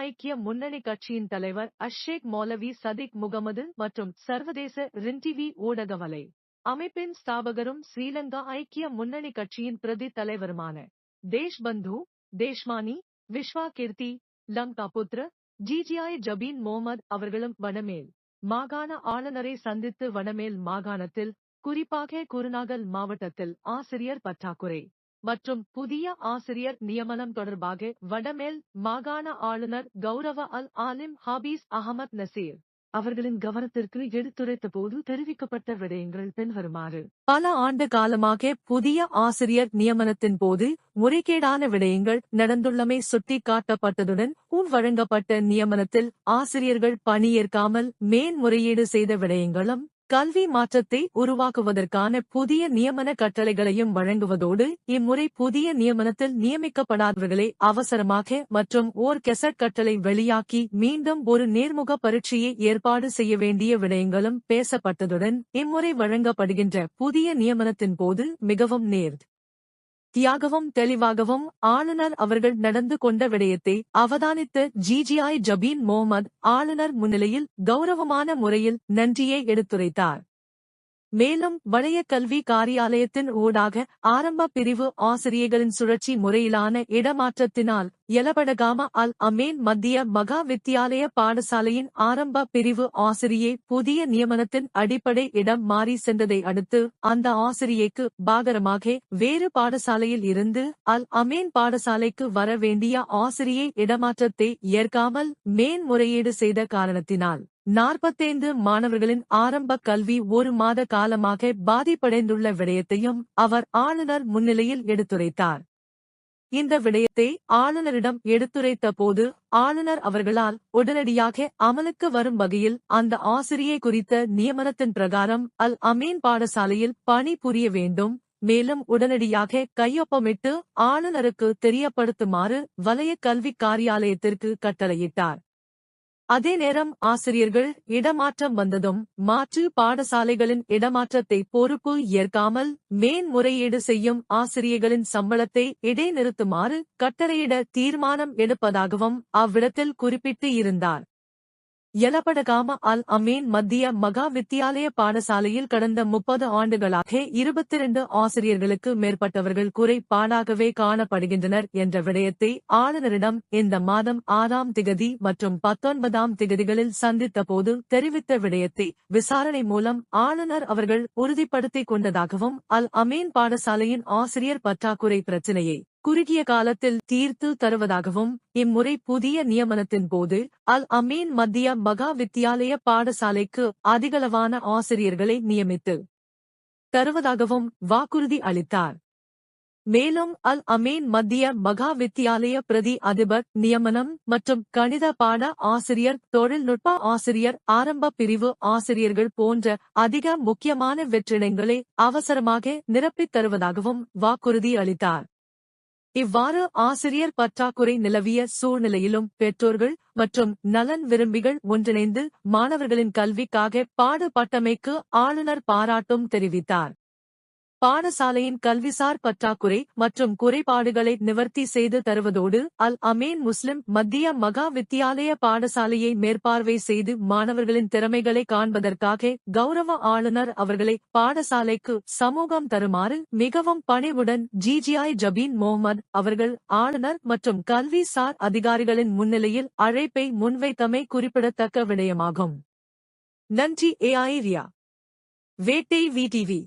ஐக்கிய முன்னணி கட்சியின் தலைவர் அஷேக் மௌலவி சதிக் முகமது மற்றும் சர்வதேச ரின்டிவி ஊடக வலை அமைப்பின் ஸ்தாபகரும் ஸ்ரீலங்கா ஐக்கிய முன்னணி கட்சியின் பிரதி தலைவருமான தேஷ்பந்து தேஷ்மானி விஸ்வா கீர்த்தி லங்கா புத்ர ஜிஜிஐ ஜபீன் மொஹமத் அவர்களும் வடமேல் மாகாண ஆளுநரை சந்தித்து வடமேல் மாகாணத்தில் குறிப்பாக குருநாகல் மாவட்டத்தில் ஆசிரியர் பற்றாக்குறை. மற்றும் புதிய ஆசிரியர் நியமனம் தொடர்பாக வடமேல் மாகாண ஆளுநர் கௌரவ அல் ஆலிம் ஹாபீஸ் அகமத் நசீர் அவர்களின் கவனத்திற்கு எடுத்துரைத்த போது தெரிவிக்கப்பட்ட விடயங்கள் பின்வருமாறு. பல ஆண்டு காலமாக புதிய ஆசிரியர் நியமனத்தின் போது முறைகேடான விடயங்கள் நடந்துள்ளமை சுட்டிக்காட்டப்பட்டதுடன் உன் வழங்கப்பட்ட நியமனத்தில் ஆசிரியர்கள் பணியேற்காமல் மேன்முறையீடு செய்த விடயங்களும் கல்வி மாற்றத்தை உருவாக்குவதற்கான புதிய நியமன கட்டளைகளையும் வழங்குவதோடு இம்முறை புதிய நியமனத்தில் நியமிக்கப்படாதவர்களை அவசரமாக மற்றும் ஓர் கெசட் கட்டளை வெளியாக்கி மீண்டும் ஒரு நேர்முக பரீட்சையை ஏற்பாடு செய்ய வேண்டிய விடயங்களும் பேசப்பட்டதுடன் இம்முறை வழங்கப்படுகின்ற புதிய நியமனத்தின் போது மிகவும் நேர்த் தியாகவும் தெளிவாகவும் ஆளுநர் அவர்கள் நடந்து கொண்ட விடயத்தை அவதானித்த ஜிஜிஐ ஜபீன் மொஹமத் ஆளுநர் முன்னிலையில் கௌரவமான முறையில் நன்றியை எடுத்துரைத்தார். மேலும் வளைய கல்வி காரியாலயத்தின் ஊடாக ஆரம்ப பிரிவு ஆசிரியர்களின் சுழற்சி முறையிலான இடமாற்றத்தினால் எலபடகாம அல் அமேன் மத்திய மகா வித்தியாலய பாடசாலையின் ஆரம்ப பிரிவு ஆசிரியை புதிய நியமனத்தின் அடிப்படை இடம் மாறி சென்றதை அடுத்து அந்த ஆசிரியைக்கு பாகரமாக வேறு பாடசாலையில் இருந்து அல் அமேன் பாடசாலைக்கு வர வேண்டிய ஆசிரியை இடமாற்றத்தை ஏற்காமல் மேன்முறையீடு செய்த காரணத்தினால் நாற்பத்தைந்து மாணவர்களின் ஆரம்ப கல்வி ஒரு மாத காலமாக பாதிப்படைந்துள்ள விடயத்தையும் அவர் ஆளுநர் முன்னிலையில் எடுத்துரைத்தார். இந்த விடயத்தை ஆளுநரிடம் எடுத்துரைத்த போது ஆளுநர் அவர்களால் உடனடியாக அமலுக்கு வரும் வகையில் அந்த ஆசிரியை குறித்த நியமனத்தின் பிரகாரம் அல் அமீன் பாடசாலையில் பணி புரிய வேண்டும் மேலும் உடனடியாக கையொப்பமிட்டு ஆளுநருக்கு தெரியப்படுத்துமாறு வலய கல்வி காரியாலயத்திற்கு கட்டளையிட்டார். அதே நேரம் ஆசிரியர்கள் இடமாற்றம் வந்ததும் மாற்று பாடசாலைகளின் இடமாற்றத்தை பொறுப்பு ஏற்காமல் மேன்முறையீடு செய்யும் ஆசிரியர்களின் சம்பளத்தை இடைநிறுத்துமாறு கட்டளையிட தீர்மானம் எடுப்பதாகவும் அவ்விடத்தில் குறிப்பிட்டு இருந்தார். எலபடகாம அல் அமீன் மத்திய மகா வித்தியாலய பாடசாலையில் கடந்த முப்பது ஆண்டுகளாக இருபத்திரண்டு ஆசிரியர்களுக்கு மேற்பட்டவர்கள் குறைபாடாகவே காணப்படுகின்றனர் என்ற விடயத்தை ஆளுநரிடம் இந்த மாதம் ஆறாம் திகதி மற்றும் பத்தொன்பதாம் திகதிகளில் சந்தித்த போது தெரிவித்த விடயத்தை விசாரணை மூலம் ஆளுநர் அவர்கள் உறுதிப்படுத்திக் கொண்டதாகவும் அல் அமீன் பாடசாலையின் ஆசிரியர் பற்றாக்குறை பிரச்சினையை குறுகிய காலத்தில் தீர்த்து தருவதாகவும் இம்முறை புதிய நியமனத்தின் போது அல் அமீன் மத்திய மகா வித்தியாலய பாடசாலைக்கு அதிகளவான ஆசிரியர்களை நியமித்து தருவதாகவும் வாக்குறுதி அளித்தார். மேலும் அல் அமீன் மத்திய மகா வித்தியாலய பிரதி அதிபர் நியமனம் மற்றும் கணித பாட ஆசிரியர் தொழில்நுட்ப ஆசிரியர் ஆரம்ப பிரிவு ஆசிரியர்கள் போன்ற அதிக முக்கியமான வெற்றிடங்களை அவசரமாக நிரப்பித் தருவதாகவும் வாக்குறுதி அளித்தார். இவ்வாறு ஆசிரியர் பற்றாக்குறை நிலவிய சூழ்நிலையிலும் பெற்றோர்கள் மற்றும் நலன் விரும்பிகள் ஒன்றிணைந்து மாணவர்களின் கல்விக்காக பாடுபட்டமைக்கு ஆளுநர் பாராட்டும் தெரிவித்தார். பாடசாலையின் கல்விசார் பற்றாக்குறை மற்றும் குறைபாடுகளை நிவர்த்தி செய்து தருவதோடு அல் அமீன் முஸ்லிம் மத்திய மகா வித்தியாலய பாடசாலையை மேற்பார்வை செய்து மாணவர்களின் திறமைகளை காண்பதற்காக கௌரவ ஆளுநர் அவர்களை பாடசாலைக்கு சமூகம் தருமாறு மிகவும் பணிவுடன் ஜிஜிஐ ஜபீன் முகமது அவர்கள் ஆளுநர் மற்றும் கல்விசார் அதிகாரிகளின் முன்னிலையில் அழைப்பை முன்வைத்தமை குறிப்பிடத்தக்க விடயமாகும். நன்றி ஏஐரியா வேட்டை விடிவி